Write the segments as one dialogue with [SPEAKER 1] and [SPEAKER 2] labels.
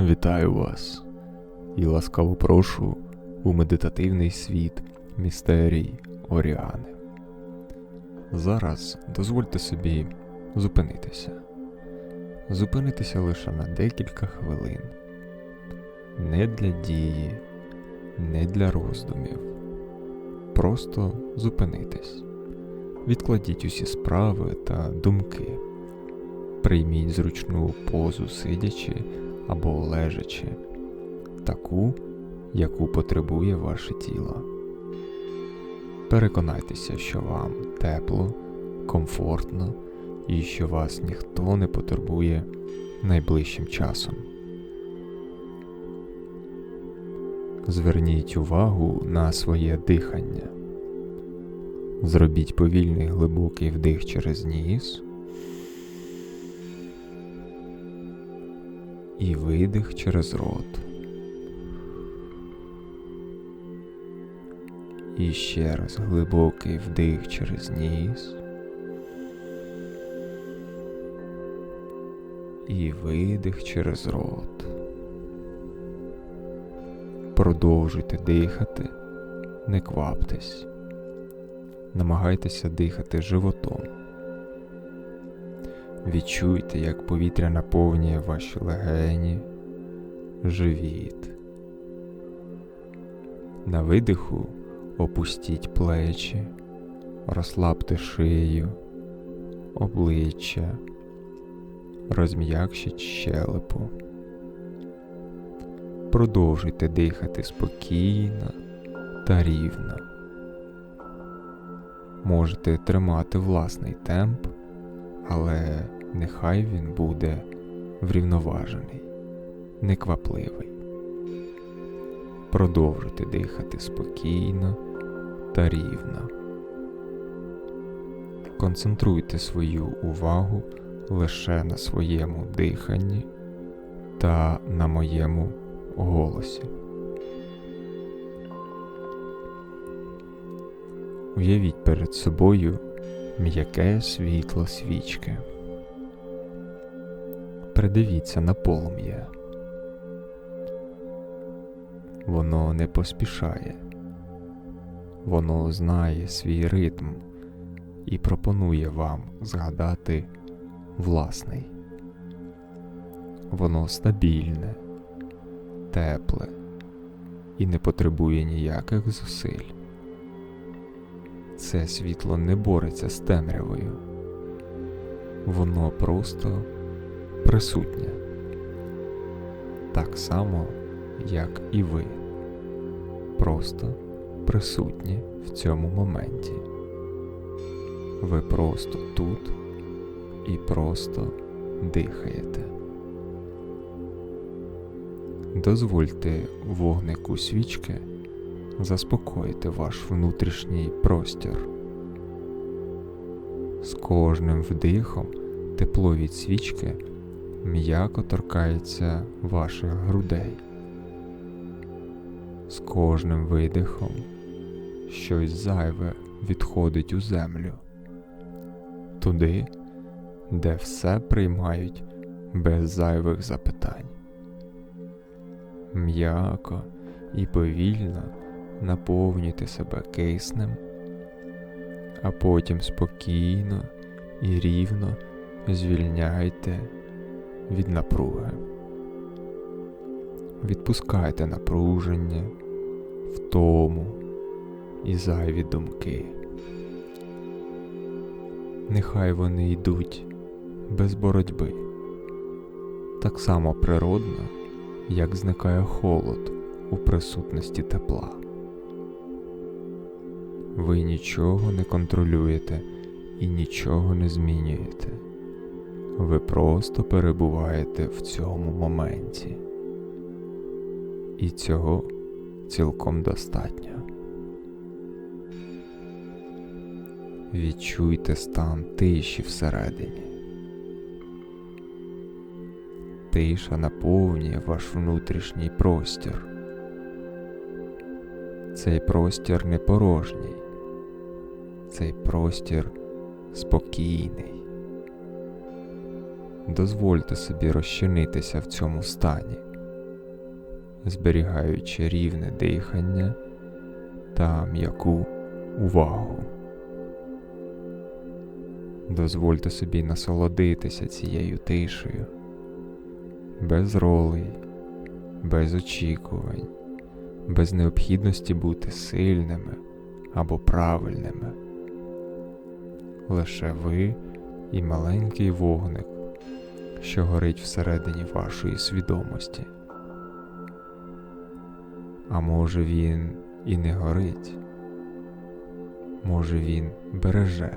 [SPEAKER 1] Вітаю вас і ласкаво прошу у медитативний світ містерій Оріани. Зараз дозвольте собі зупинитися. Зупинитися лише на декілька хвилин. Не для дії, не для роздумів. Просто зупинитись. Відкладіть усі справи та думки. Прийміть зручну позу сидячи або лежачи, таку, яку потребує ваше тіло. Переконайтеся, що вам тепло, комфортно і що вас ніхто не потурбує найближчим часом. Зверніть увагу на своє дихання. Зробіть повільний глибокий вдих через ніс. І видих через рот. І ще раз глибокий вдих через ніс. І видих через рот. Продовжуйте дихати, не кваптесь. Намагайтеся дихати животом. Відчуйте, як повітря наповнює ваші легені, живіт. На видиху опустіть плечі, розслабте шию, обличчя, розм'якшіть щелепу. Продовжуйте дихати спокійно та рівно. Можете тримати власний темп, але нехай він буде врівноважений, неквапливий. Продовжуйте дихати спокійно та рівно. Концентруйте свою увагу лише на своєму диханні та на моєму голосі. Уявіть перед собою м'яке світло свічки. Придивіться на полум'я. Воно не поспішає, воно знає свій ритм і пропонує вам згадати власний. Воно стабільне, тепле і не потребує ніяких зусиль. Це світло не бореться з темрявою, воно просто присутнє, так само, як і ви, просто присутні в цьому моменті. Ви просто тут і просто дихаєте. Дозвольте вогнику свічки заспокоїти ваш внутрішній простір. З кожним вдихом тепло від свічки м'яко торкається ваших грудей. З кожним видихом щось зайве відходить у землю, туди, де все приймають без зайвих запитань. М'яко і повільно наповнюйте себе киснем, а потім спокійно і рівно звільняйте від напруги. Відпускайте напруження, втому і зайві думки. Нехай вони йдуть без боротьби, так само природно, як зникає холод у присутності тепла. Ви нічого не контролюєте і нічого не змінюєте. Ви просто перебуваєте в цьому моменті. І цього цілком достатньо. Відчуйте стан тиші всередині. Тиша наповнює ваш внутрішній простір. Цей простір не порожній, цей простір спокійний. Дозвольте собі розчинитися в цьому стані зберігаючи рівне дихання та м'яку увагу. Дозвольте собі насолодитися цією тишею, без ролей, без очікувань, без необхідності бути сильними або правильними. Лише ви і маленький вогник, що горить всередині вашої свідомості. А може він і не горить, може він береже,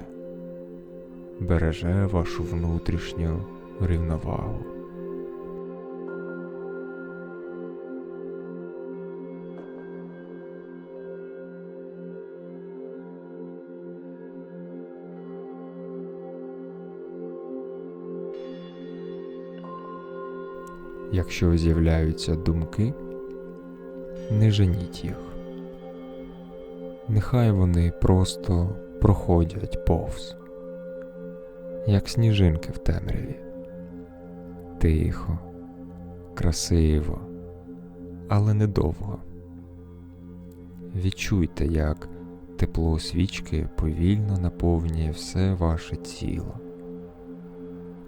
[SPEAKER 1] береже вашу внутрішню рівновагу. Якщо з'являються думки, не женіть їх. Нехай вони просто проходять повз, як сніжинки в темряві. Тихо, красиво, але недовго. Відчуйте, як тепло свічки повільно наповнює все ваше тіло,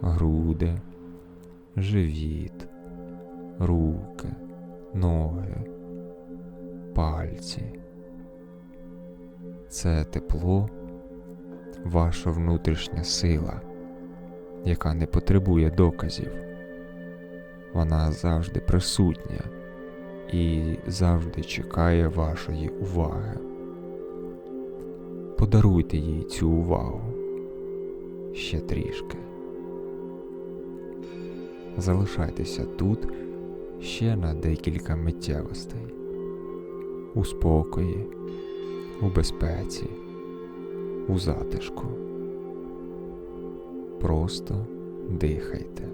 [SPEAKER 1] груди, живіт, руки, ноги, пальці. Це тепло, ваша внутрішня сила, яка не потребує доказів. Вона завжди присутня і завжди чекає вашої уваги. Подаруйте їй цю увагу ще трішки. Залишайтеся тут ще на декілька миттєвостей у спокої, у безпеці, у затишку. Просто дихайте.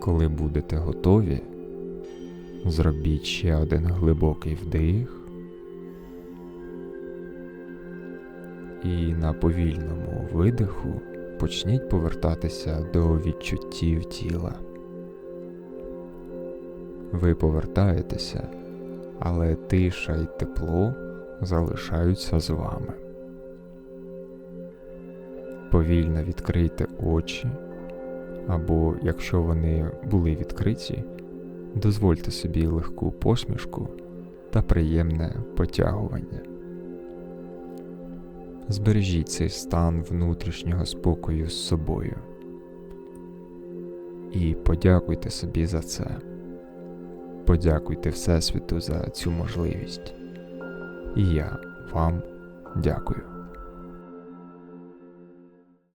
[SPEAKER 1] Коли будете готові, зробіть ще один глибокий вдих. І на повільному видиху почніть повертатися до відчуттів тіла. Ви повертаєтеся, але тиша і тепло залишаються з вами. Повільно відкрийте очі, або, якщо вони були відкриті, дозвольте собі легку посмішку та приємне потягування. Збережіть цей стан внутрішнього спокою з собою. І подякуйте собі за це. Подякуйте Всесвіту за цю можливість. І я вам дякую.